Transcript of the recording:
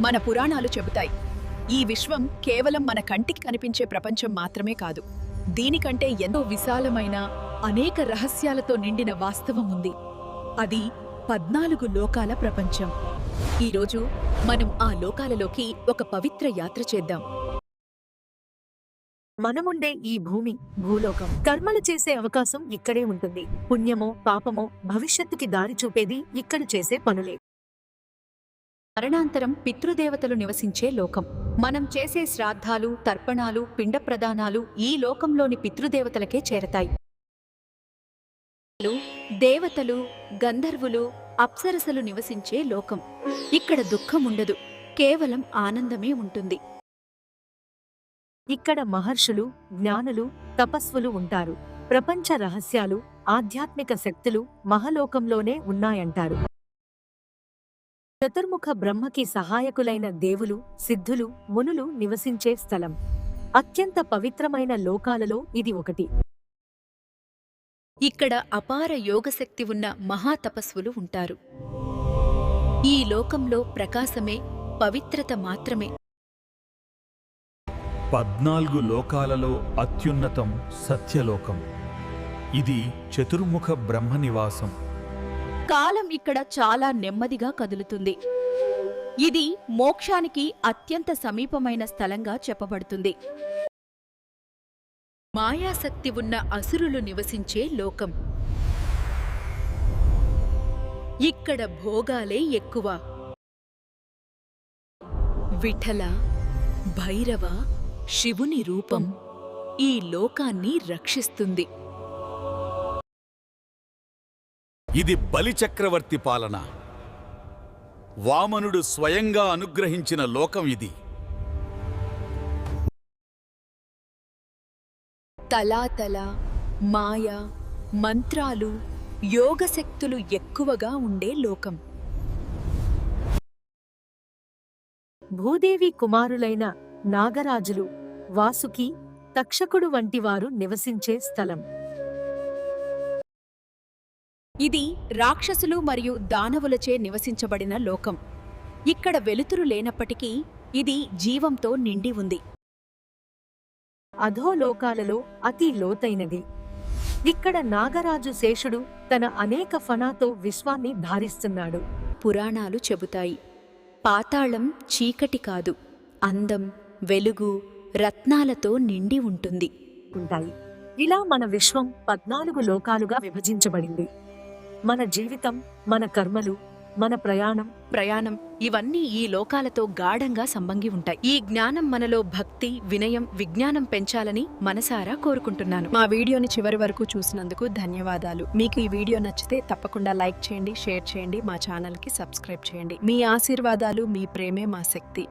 మన పురాణాలు చెబుతాయి. ఈ విశ్వం కేవలం మన కంటికి కనిపించే ప్రపంచం మాత్రమే కాదు. దీనికంటే ఎంతో విశాలమైన అనేక రహస్యాలతో నిండిన వాస్తవం ఉంది. అది పద్నాలుగు లోకాల ప్రపంచం. ఈరోజు మనం ఆ లోకాలలోకి ఒక పవిత్ర యాత్ర చేద్దాం. మనముండే ఈ భూమి భూలోకం. కర్మలు చేసే అవకాశం ఇక్కడే ఉంటుంది. పుణ్యమో పాపమో భవిష్యత్తుకి దారి చూపేది ఇక్కడ చేసే పనులే. మరణాంతరం పితృదేవతలు నివసించే లోకం. మనం చేసే శ్రాద్ధాలు తర్పణాలు పిండ ప్రదానాలు ఈ లోకంలోని పితృదేవతలకే చేరతాయి. దేవతలు గంధర్వులు అప్సరసలు నివసించే లోకం. ఇక్కడ దుఃఖం ఉండదు కేవలం ఆనందమే ఉంటుంది. ఇక్కడ మహర్షులు జ్ఞానులు తపస్సులు ఉంటారు. ప్రపంచ రహస్యాలు ఆధ్యాత్మిక శక్తులు మహలోకంలోనే ఉన్నాయంటారు. చతుర్ముఖ బ్రహ్మకి సహాయకులైన దేవులు సిద్ధులు మునులు నివసించే స్థలం. అత్యంత పవిత్రమైన లోకాలలో ఇది ఒకటి. ఇక్కడ అపార యోగశక్తి ఉన్న మహాతపస్సులు ఉంటారు. ఈ లోకంలో ప్రకాశమే పవిత్రత మాత్రమే. పద్నాలుగు లోకాలలో అత్యున్నతం సత్యలోకం. ఇది చతుర్ముఖ బ్రహ్మ నివాసం కాలం ఇక్కడ చాలా నెమ్మదిగా కదులుతుంది. ఇది మోక్షానికి అత్యంత సమీపమైన స్థలంగా చెప్పబడుతుంది. మాయాశక్తి ఉన్న అసురులు నివసించే లోకం. ఇక్కడ భోగాలే ఎక్కువ. విఠల భైరవ శివుని రూపం ఈ లోకాన్ని రక్షిస్తుంది. ఇది బలిచక్రవర్తి పాలన. వామనుడు స్వయంగా అనుగ్రహించిన లోకం ఇది. తలాతల మాయ మంత్రాలు యోగశక్తులు ఎక్కువగా ఉండే లోకం. భూదేవి కుమారులైన నాగరాజులు వాసుకి తక్షకుడు వంటివారు నివసించే స్థలం. ఇది రాక్షసులు మరియు దానవులచే నివసించబడిన లోకం. ఇక్కడ వెలుతురు లేనప్పటికీ ఇది జీవంతో నిండి ఉంది. అధోలోకాలలో అతి లోతైనది. ఇక్కడ నాగరాజు శేషుడు తన అనేక ఫనాతో విశ్వాన్ని ధారిస్తున్నాడు. పురాణాలు చెబుతాయి. పాతాళం చీకటి కాదు. అందం వెలుగు రత్నాలతో నిండి ఉంటుంది. ఉంటాయి. ఇలా మన విశ్వం పద్నాలుగు లోకాలుగా విభజించబడింది. మన జీవితం మన కర్మలు మన ప్రయాణం. ప్రయాణం ఇవన్నీ ఈ లోకాలతో గాఢంగా సంబంగి ఉంటాయి. ఈ జ్ఞానం మనలో భక్తి వినయం విజ్ఞానం పెంచాలని మనసారా కోరుకుంటున్నాను. మా వీడియోని చివరి వరకు చూసినందుకు ధన్యవాదాలు. మీకు ఈ వీడియో నచ్చితే తప్పకుండా లైక్ చేయండి షేర్ చేయండి మా ఛానల్కి సబ్స్క్రైబ్ చేయండి. మీ ఆశీర్వాదాలు మీ ప్రేమే మా శక్తి.